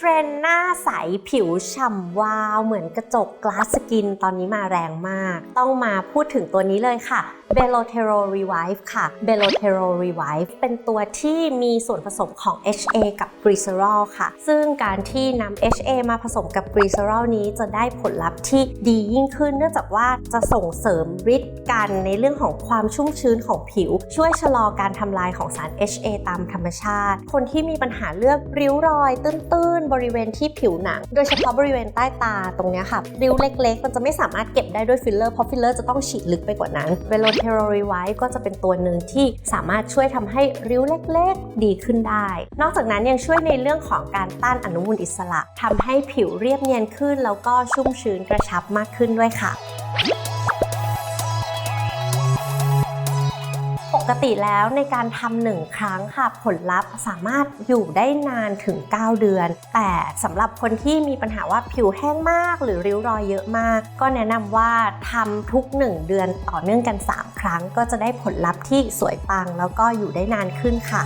ทรนด์หน้าใสผิวฉ่ำวาว เหมือนกระจกกลาสสกินตอนนี้มาแรงมาก ต้องมาพูดถึงตัวนี้เลยค่ะ b e l o t e r o Revive ค่ะ b e l o t e r o Revive เป็นตัวที่มีส่วนผสมของ HA กับ Glycerol ค่ะ ซึ่งการที่นำ HA มาผสมกับ Glycerol นี้จะได้ผลลัพธ์ที่ดียิ่งขึ้น เนื่องจากว่าจะส่งเสริมฤทธิ์กันในเรื่องของความชุ่มชื้นของผิว ช่วยชะลอการทำลายของสาร HA ตามธรรมชาติ คนที่มีปัญหาเรื่องริ้วรอยตื้นๆบริเวณที่ผิวหนัง โดยเฉพาะบริเวณใต้ตาตรงนี้ค่ะ ริ้วเล็กๆ มันจะไม่สามารถเก็บได้ด้วยฟิลเลอร์ เพราะฟิลเลอร์จะต้องฉีดลึกไปกว่านั้นเวโลเทโรรีไวท์ก็จะเป็นตัวหนึ่งที่สามารถช่วยทำให้ริ้วเล็กๆ ดีขึ้นได้ นอกจากนั้นยังช่วยในเรื่องของการต้านอนุมูลอิสระทำให้ผิวเรียบเนียนขึ้น แล้วก็ชุ่มชื้นกระชับมากขึ้นด้วยค่ะ กติแล้วในการทำหนึ่งครั้งค่ะ ผลลัพธ์สามารถอยู่ได้นานถึง 9 เดือน แต่สำหรับคนที่มีปัญหาว่าผิวแห้งมากหรือริ้วรอยเยอะมาก ก็แนะนำว่าทำทุก 1 เดือนต่อเนื่องกัน 3 ครั้ง ก็จะได้ผลลัพธ์ที่สวยปังแล้วก็อยู่ได้นานขึ้นค่ะ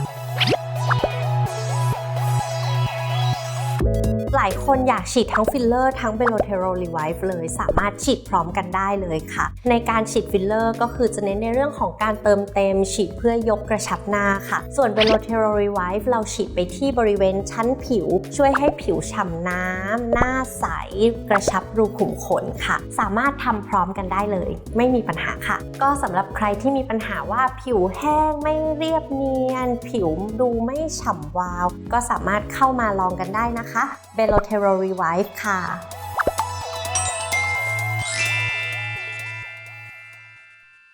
หลายคนอยากฉีดทั้งฟิลเลอร์ทั้งเบโลเทโรรีไวฟ์เลย สามารถฉีดพร้อมกันได้เลยค่ะ ในการฉีดฟิลเลอร์ก็คือจะเน้นในเรื่องของการเติมเต็ม ฉีดเพื่อยกกระชับหน้าค่ะ ส่วนเบโลเทโรรีไวฟ์เราฉีดไปที่บริเวณชั้นผิว ช่วยให้ผิวฉ่ำน้ำ หน้าใส กระชับรูขุมขนค่ะ สามารถทำพร้อมกันได้เลย ไม่มีปัญหาค่ะ ก็สำหรับใครที่มีปัญหาว่าผิวแห้งไม่เรียบเนียน ผิวดูไม่ฉ่ำวาว ก็สามารถเข้ามาลองกันได้นะคะโลเทโรรีไวฟ์ค่ะ